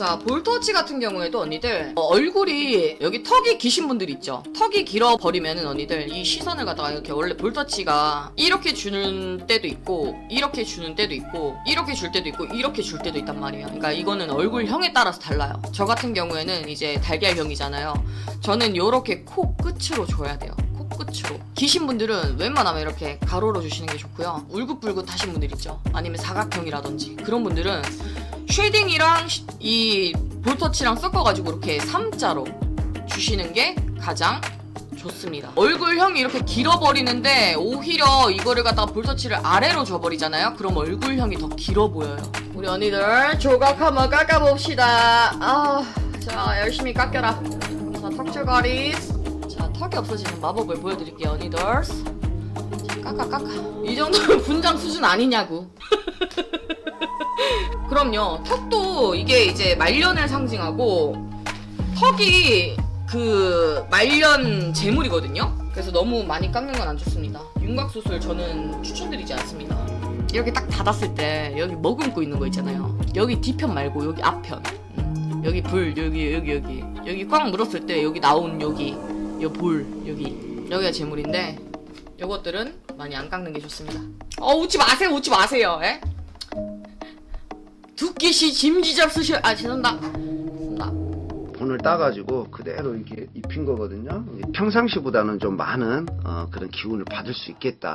자, 볼터치 같은 경우에도 언니들 어, 얼굴이 여기 턱이 기신 분들 있죠. 턱이 길어 버리면은 언니들 이 시선을 갖다가 이렇게 원래 볼터치가 이렇게 주는 때도 있고 이렇게 주는 때도 있고 이렇게 줄 때도 있고 이렇게 줄 때도 있단 말이에요. 그러니까 이거는 얼굴형에 따라서 달라요. 저 같은 경우에는 이제 달걀형이잖아요. 저는 요렇게 코 끝으로 줘야 돼요. 코 끝으로. 기신 분들은 웬만하면 이렇게 가로로 주시는 게 좋고요. 울긋불긋 하신 분들 있죠. 아니면 사각형이라든지 그런 분들은 쉐딩이랑 시- 이 볼터치랑 섞어가지고 이렇게 3자로 주시는 게 가장 좋습니다. 얼굴형이 이렇게 길어버리는데 오히려 이거를 갖다가 볼터치를 아래로 줘버리잖아요. 그럼 얼굴형이 더 길어 보여요. 우리 언니들 조각 한번 깎아봅시다. 아, 자 열심히 깎여라. 자 턱줄거리. 자 턱이 없어지는 마법을 보여드릴게요, 언니들. 자 깎아 깎아. 이 정도면 분장 수준 아니냐고. 그럼요. 턱도 이게 이제 말년을 상징하고 턱이 그 말년 재물이거든요. 그래서 너무 많이 깎는 건 안 좋습니다. 윤곽 수술 저는 추천드리지 않습니다. 이렇게 딱 닫았을 때 여기 머금고 있는 거 있잖아요. 여기 뒤편 말고 여기 앞편. 음, 여기 불 여기 여기 여기 여기 꽉 물었을 때 여기 나온 여기 요볼 여기 여기가 재물인데 요것들은 많이 안 깎는 게 좋습니다. 어 웃지 마세요 웃지 마세요. 예? 두께시 짐지 잡수셔 아 죄송합니다. 죄송합니다. 분을 따가지고 그대로 이렇게 입힌 거거든요. 평상시보다는 좀 많은 어, 그런 기운을 받을 수 있겠다.